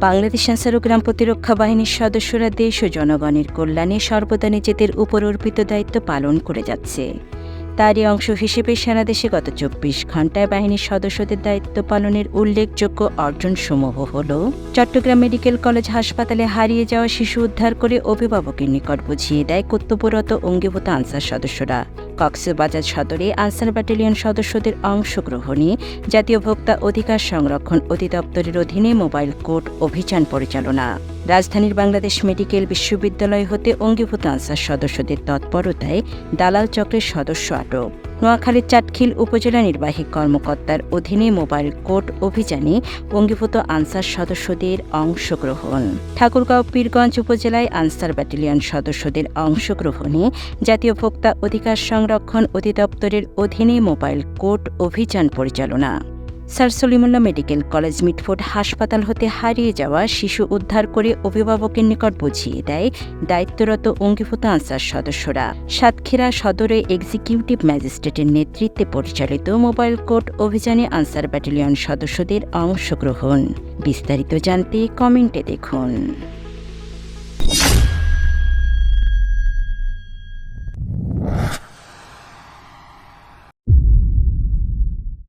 বাংলাদেশ আনসার গ্রাম প্রতিরক্ষা বাহিনীর সদস্যরা দেশ ও জনগণের কল্যাণে সর্বদা নিজেদের উপর অর্পিত দায়িত্ব পালন করে যাচ্ছে। তারই অংশ হিসেবে সারা দেশে গত চব্বিশ ঘন্টায় বাহিনীর সদস্যদের দায়িত্ব পালনের উল্লেখযোগ্য অর্জন অর্জনসমূহ হল, চট্টগ্রাম মেডিকেল কলেজ হাসপাতালে হারিয়ে যাওয়া শিশু উদ্ধার করে অভিভাবকের নিকট বুঝিয়ে দেয় কর্তব্যরত অঙ্গীভূত আনসার সদস্যরা। কক্সবাজার সদরে আনসার ব্যাটালিয়ন সদস্যদের অংশগ্রহণে জাতীয় ভোক্তা অধিকার সংরক্ষণ অধিদপ্তরের অধীনে মোবাইল কোর্ট অভিযান পরিচালনা। রাজধানীর বাংলাদেশ মেডিকেল বিশ্ববিদ্যালয় হতে অঙ্গীভূত আনসার সদস্যদের তৎপরতায় দালাল চক্রের সদস্য আটক। নোয়াখালীর চাটখিল উপজেলা নির্বাহী কর্মকর্তার অধীনে মোবাইল কোর্ট অভিযানে অঙ্গীভূত আনসার সদস্যদের অংশগ্রহণ। ঠাকুরগাঁও পীরগঞ্জ উপজেলায় আনসার ব্যাটালিয়ন সদস্যদের অংশগ্রহণে জাতীয় ভোক্তা অধিকার সংরক্ষণ অধিদপ্তরের অধীনে মোবাইল কোর্ট অভিযান পরিচালনা। Sir Salimullah medical college Mitford হাসপাতাল হতে হারিয়ে যাওয়া শিশু উদ্ধার করে অভিভাবকের নিকট বুঝিয়ে দেয় দায়িত্বরত অঙ্গীভূত আনসার সদস্যরা। সাতক্ষীরা সদরে এক্সিকিউটিভ ম্যাজিস্ট্রেটের নেতৃত্বে পরিচালিত মোবাইল কোর্ট অভিযানে আনসার ব্যাটালিয়ন সদস্যদের অংশগ্রহণ। বিস্তারিত জানতে কমেন্টে দেখুন।